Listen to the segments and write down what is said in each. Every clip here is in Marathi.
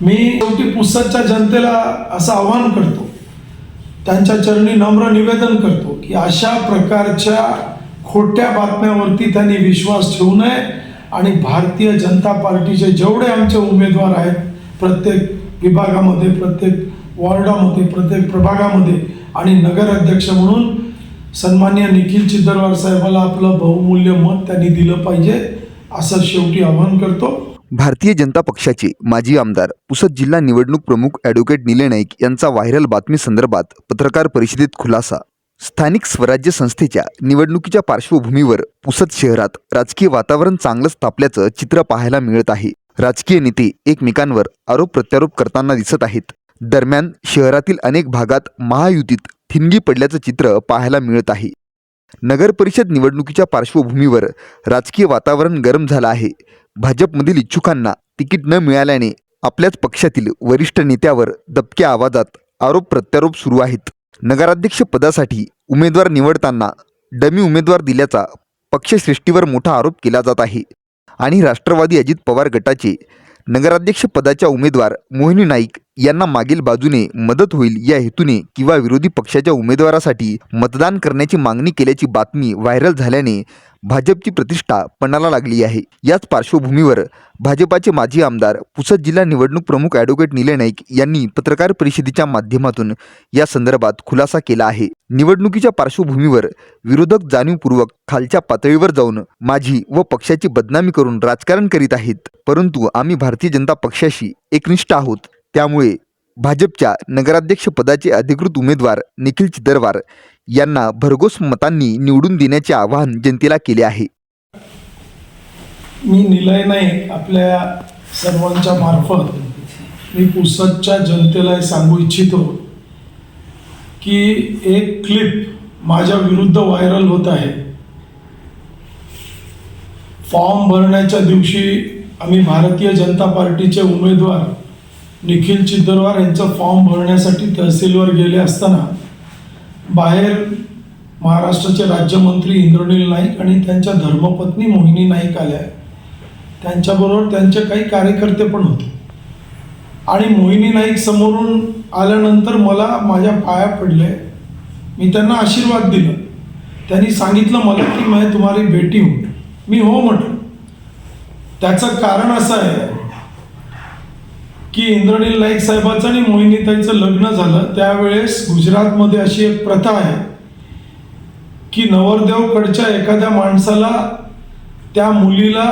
मी शेवटी पुसदच्या जनतेला असं आवाहन करतो त्यांच्या चरणी नम्र निवेदन करतो की अशा प्रकारच्या खोट्या बातम्यावरती त्यांनी विश्वास ठेवू नये आणि भारतीय जनता पार्टीचे जेवढे आमचे उमेदवार आहेत प्रत्येक विभागामध्ये प्रत्येक वॉर्डामध्ये प्रत्येक प्रभागामध्ये आणि नगराध्यक्ष म्हणून सन्मान्य निखिल चिद्दरवार साहेबाला आपलं बहुमूल्य मत त्यांनी दिलं पाहिजे असं शेवटी आवाहन करतो. भारतीय जनता पक्षाचे माजी आमदार पुसद जिल्हा निवडणूक प्रमुख ॲडव्होकेट निले नाईक यांचा व्हायरल बातमी संदर्भात पत्रकार परिषदेत खुलासा. स्थानिक स्वराज्य संस्थेच्या निवडणुकीच्या पार्श्वभूमीवर पुसद शहरात राजकीय वातावरण चांगलंच तापल्याचं चित्र पाहायला मिळत आहे. राजकीय नेते एकमेकांवर आरोप प्रत्यारोप करताना दिसत आहेत. दरम्यान शहरातील अनेक भागात महायुतीत ठिणगी पडल्याचं चित्र पाहायला मिळत आहे. नगर परिषद निवडणुकीच्या पार्श्वभूमीवर राजकीय वातावरण गरम झालं आहे. भाजपमधील इच्छुकांना तिकीट न मिळाल्याने आपल्याच पक्षातील वरिष्ठ नेत्यावर दबक्या आवाजात आरोप प्रत्यारोप सुरू आहेत. नगराध्यक्ष पदासाठी उमेदवार निवडताना डमी उमेदवार दिल्याचा पक्षश्रेष्ठीवर मोठा आरोप केला जात आहे. आणि राष्ट्रवादी अजित पवार गटाचे नगराध्यक्ष पदाच्या उमेदवार मोहिनी नाईक यांना मागील बाजूने मदत होईल या हेतूने किंवा विरोधी पक्षाच्या उमेदवारासाठी मतदान करण्याची मागणी केल्याची बातमी व्हायरल झाल्याने भाजपची प्रतिष्ठा पणाला लागली आहे. याच पार्श्वभूमीवर भाजपाचे माजी आमदार पुसद जिल्हा निवडणूक प्रमुख ॲडव्होकेट निले नाईक यांनी पत्रकार परिषदेच्या माध्यमातून या संदर्भात खुलासा केला आहे. निवडणुकीच्या पार्श्वभूमीवर विरोधक जाणीवपूर्वक खालच्या पातळीवर जाऊन माझी व पक्षाची बदनामी करून राजकारण करीत आहेत. परंतु आम्ही भारतीय जनता पक्षाशी एकनिष्ठ आहोत. त्यामुळे भाजपच्या नगराध्यक्षपदाचे अधिकृत उमेदवार निखिल चिदरवार यांना भरघोस मतांनी निवडून देण्याचे आवाहन जनतेला केले आहे. मी निलय नाईक आपल्या सर्वांच्या मार्फत मी पुसदच्या जनतेला सांगू इच्छितो की एक क्लिप माझ्या विरुद्ध व्हायरल होत आहे. फॉर्म भरण्याच्या दिवशी आम्ही भारतीय जनता पार्टीचे उमेदवार निखिल चिद्दरवार यांचं फॉर्म भरण्यासाठी तहसीलवर गेले असताना बाहेर महाराष्ट्राचे राज्यमंत्री इंद्रनील नाईक आणि त्यांच्या धर्मपत्नी मोहिनी नाईक आल्या. त्यांच्याबरोबर त्यांचे काही कार्यकर्ते पण होते. आणि मोहिनी नाईक समोरून आल्यानंतर मला माझ्या पाया पडले. मी त्यांना आशीर्वाद दिला. त्यांनी सांगितलं मला की मैं तुम्हाला भेटी हो. मी हो म्हटलं. त्याचं कारण असं आहे की इंद्रनील नाईक साहेबाचं आणि मोहिनीताईचं लग्न झालं. त्यावेळेस गुजरातमध्ये अशी एक प्रथा आहे की नवरदेवकडच्या एखाद्या माणसाला त्या मुलीला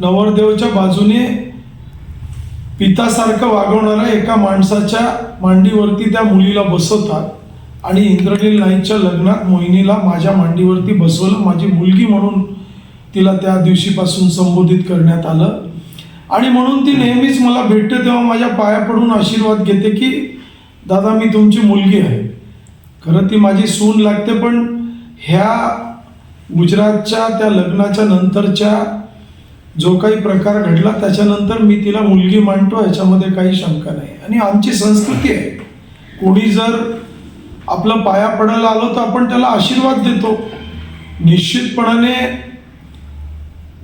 नवरदेवच्या बाजूने पितासारखं वागवणाऱ्या एका माणसाच्या मांडीवरती त्या मुलीला बसवतात आणि इंद्रनील नाईकच्या लग्नात मोहिनीला माझ्या मांडीवरती बसवलं. माझी मुलगी म्हणून तिला त्या दिवशीपासून संबोधित करण्यात आलं. आणि म्हणून ती नेहमीच मला भेटते तेव्हा माझ्या पाया पडून आशीर्वाद घेते की दादा मी तुमची मुलगी आहे. खरं ती माझी सून लागते पण ह्या गुजरातच्या त्या लग्नाच्या नंतरच्या जो काही प्रकार घडला त्याच्यानंतर मी तिला मुलगी मांडतो ह्याच्यामध्ये काही शंका नाही. आणि आमची संस्कृती आहे. कोणी जर आपलं पाया पडायला आलो तर आपण त्याला आशीर्वाद देतो. निश्चितपणाने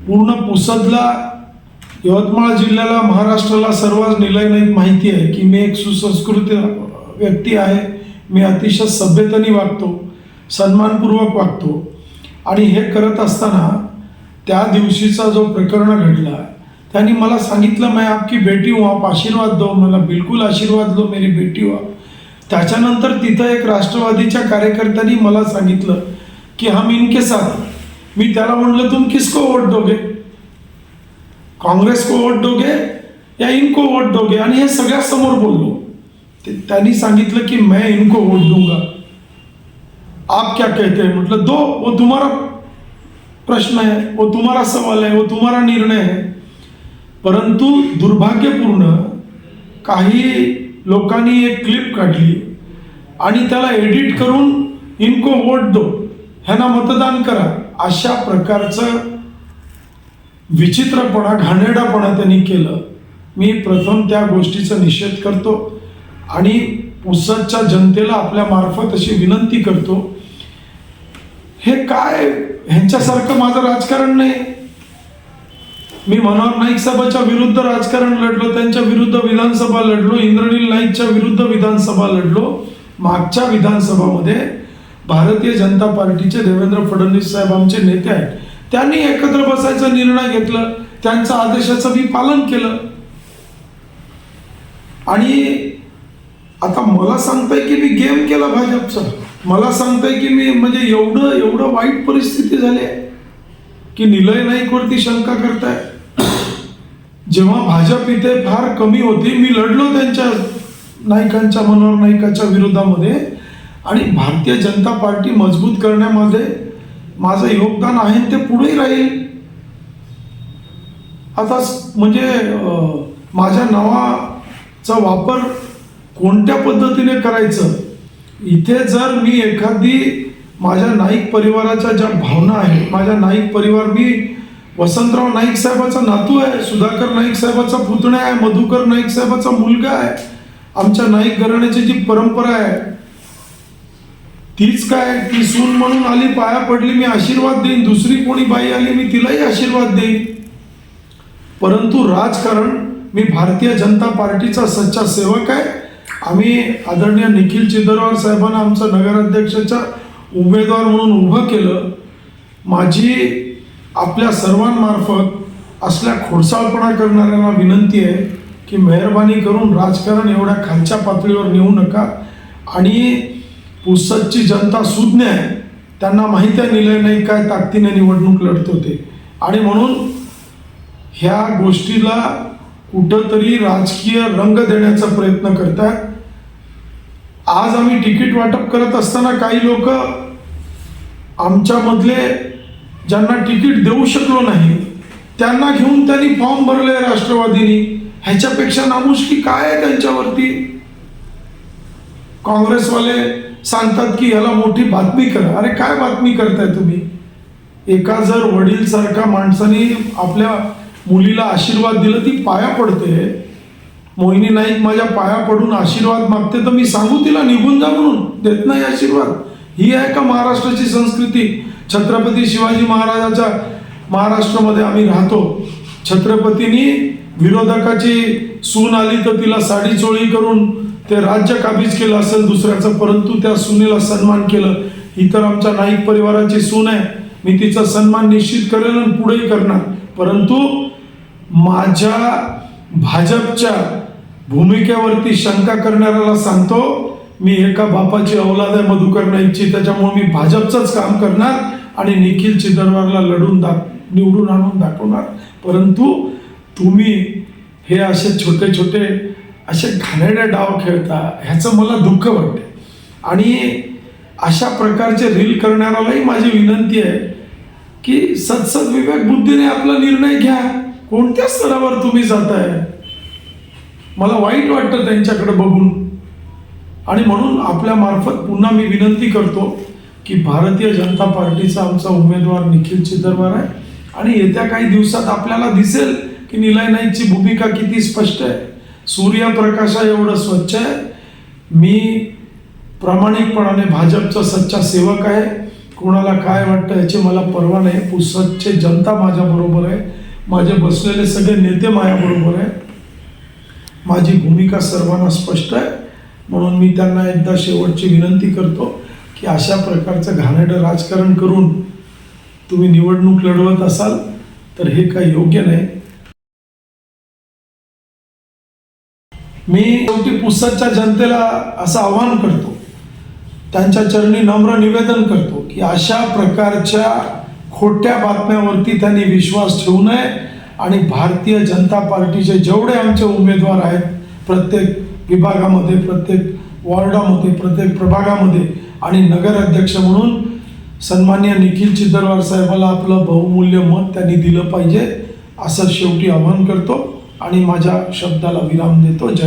पूर्ण पुसदला यवतमाळ जिल्ह्याला महाराष्ट्राला सर्वात निलय माहिती आहे की मी एक सुसंस्कृत व्यक्ती आहे. मी अतिशय सभ्यतेने वागतो सन्मानपूर्वक वागतो. आणि हे करत असताना त्या दिवशीचा जो प्रकरण घडला त्यांनी मला सांगितलं मैं आपकी बेटी व्हा आप आशीर्वाद दो. मला बिलकुल आशीर्वाद दो मेरी बेटी व्हा त्याच्यानंतर तिथं एक राष्ट्रवादीच्या कार्यकर्त्यांनी मला सांगितलं की हम इनके साथ मी त्याला म्हणलं तुम किसको वोट दोगे? काँग्रेस को वोट दोगे या इनको वोट दोगे आणि हे सगळ्या समोर बोललो. ते त्यांनी सांगितलं की मैं इनको वोट दूंगा. आप क्या कहते हैं? म्हटलं दो वो तुम्हारा प्रश्न है वो तुम्हारा सवाल है वो तुम्हारा निर्णय है. परंतु दुर्भाग्यपूर्ण काही लोकांनी एक क्लिप काढली आणि त्याला एडिट करून इनको वोट दो. ह्यांना मतदान करा. अशा प्रकारचं विचित्रपणा घाणेरडापणा त्यांनी केलं. मी प्रथम त्या गोष्टीचा निषेध करतो आणि पुसदच्या जनतेला आपल्या मार्फत अशी विनंती करतो हे काय? ह्यांच्यासारखं माझं राजकारण नाही. मी मनोहर नाईक सभाच्या विरुद्ध राजकारण लढलो त्यांच्या विरुद्ध विधानसभा लढलो इंद्रनील नाईकच्या विरुद्ध विधानसभा लढलो. मागच्या विधानसभामध्ये भारतीय जनता पार्टीचे देवेंद्र फडणवीस साहेब आमचे नेते आहेत. त्यांनी एकत्र बसायचा निर्णय घेतलं. त्यांच्या आदेशाचं मी पालन केलं. आणि आता मला सांगताय की मी गेम केला भाजपचा. मला सांगताय की मी म्हणजे एवढं एवढं वाईट परिस्थिती झाली आहे की निलय नाईकवरती शंका करताय. जेव्हा भाजप इथे फार कमी होती मी लढलो त्यांच्या नायकांच्या मनोहर नाईकाच्या विरोधामध्ये. आणि भारतीय जनता पार्टी मजबूत करण्यामध्ये माझं योगदान आहे ते पुढेही राहील. आता म्हणजे माझ्या नावाचा वापर कोणत्या पद्धतीने करायचं? इथे जर मी एखादी माझ्या नाईक परिवाराच्या ज्या भावना आहेत माझ्या नाईक परिवार मी वसंतराव नाईक साहेबाचा नातू आहे सुधाकर नाईक साहेबाचा पुतण्या आहे मधुकर नाईक साहेबाचा मुलगा आहे आमच्या नाईक घराण्याची जी परंपरा आहे तीच काय ती सून म्हणून आली पाया पडली मी आशीर्वाद देईन. दुसरी कोणी बाई आली मी तिलाही आशीर्वाद देईन. परंतु राजकारण मी भारतीय जनता पार्टीचा सच्चा सेवक आहे. आम्ही आदरणीय निखिल चिदरवार साहेबांना आमचं नगराध्यक्षाच्या उमेदवार म्हणून उभं केलं. माझी आपल्या सर्वांमार्फत असल्या खोडसाळपणा करणाऱ्यांना विनंती आहे की मेहरबानी करून राजकारण एवढ्या खालच्या पातळीवर नेऊ नका. आणि पुसदची जनता सुज्ञ आहे. त्यांना माहिती आहे निलय नाही काय ताकदीने निवडणूक लढत होते आणि म्हणून ह्या गोष्टीला कुठंतरी राजकीय रंग देण्याचा प्रयत्न करतात आज आम्ही तिकीट वाटप करत असताना काही लोक आमच्यामधले ज्यांना तिकीट देऊ शकलो नाही त्यांना घेऊन त्यांनी फॉर्म भरले राष्ट्रवादीनी. ह्याच्यापेक्षा नामुष्की काय आहे त्यांच्यावरती? काँग्रेसवाले सांगतात की ह्याला मोठी बातमी करा. अरे काय बातमी करताय तुम्ही? एका जर वडीलसारखा माणसाने आपल्या मुलीला आशीर्वाद दिला ती पाया पडते. मोहिनी नाईक माझ्या पाया पडून आशीर्वाद मागते तर मी सांगू तिला निघून जा म्हणून. देत नाही आशीर्वाद. ही आहे का महाराष्ट्राची संस्कृती? छत्रपती शिवाजी महाराजाच्या महाराष्ट्रामध्ये आम्ही राहतो. छत्रपतींनी विरोधकाची सून आली तर तिला साडी चोळी करून ते राज्य काबीज केलं असेल दुसऱ्याचं परंतु त्या सुनेला सन्मान केलं. ही तर आमच्या नाईक परिवाराची सून आहे. मी तिचा सन्मान निश्चित करेल आणि पुढेही करणार. परंतु माझ्या भाजपच्या भूमिकेवरती शंका करणाऱ्याला सांगतो मी एका बापाची औलाद आहे मधुकर नाईकची त्याच्यामुळे मी भाजपचंच काम करणार आणि निखिल चिदरवारला लढून दाख निवडून आणून दाखवणार. परंतु तुम्ही हे असे छोटे छोटे असे घाणेरडे डाव खेळता ह्याचं मला दुःख वाटते आणि अशा प्रकारचे रील करणाऱ्यालाही माझी विनंती आहे की सत्सद विवेक बुद्धीने आपला निर्णय घ्या. कोणत्या स्तरावर तुम्ही जाताय? मला वाईट वाटतं त्यांच्याकडे बघून. आणि म्हणून आपल्या मार्फत पुन्हा मी विनंती करतो की भारतीय जनता पार्टीचा आमचा उमेदवार निखिल चिदरवार आहे. आणि येत्या काही दिवसात आपल्याला दिसेल की निलय नाईकची भूमिका किती स्पष्ट आहे. सूर्यप्रकाशा एवढं स्वच्छ आहे. मी प्रामाणिकपणाने भाजपचा सच्चा सेवक आहे. कोणाला काय वाटतं याची मला पर्वा नाही. पुसदचे जनता माझ्याबरोबर आहे. माझे बसलेले सगळे नेते माझ्याबरोबर आहे. माझी भूमिका सर्वांना स्पष्ट आहे. म्हणून मी त्यांना एकदा शेवटची विनंती करतो की अशा प्रकारचं घाणेडं राजकारण करून तुम्ही निवडणूक लढवत असाल तर हे काही योग्य नाही. मी शेवटी पुस्तकच्या जनतेला असं आवाहन करतो त्यांच्या चरणी नम्र निवेदन करतो की अशा प्रकारच्या खोट्या बातम्यावरती त्यांनी विश्वास ठेवू नये आणि भारतीय जनता पार्टीचे जेवढे आमचे उमेदवार आहेत प्रत्येक विभागामध्ये प्रत्येक वॉर्डामध्ये प्रत्येक प्रभागामध्ये आणि नगराध्यक्ष म्हणून सन्मान्य निखिल चिदरवार साहेबाला आपलं बहुमूल्य मत त्यांनी दिलं पाहिजे असं शेवटी आवाहन करतो आणि माझ्या शब्दाला विराम देतो. जय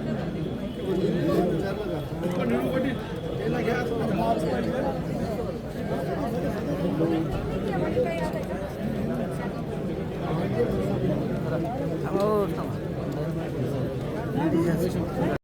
Oh, come on.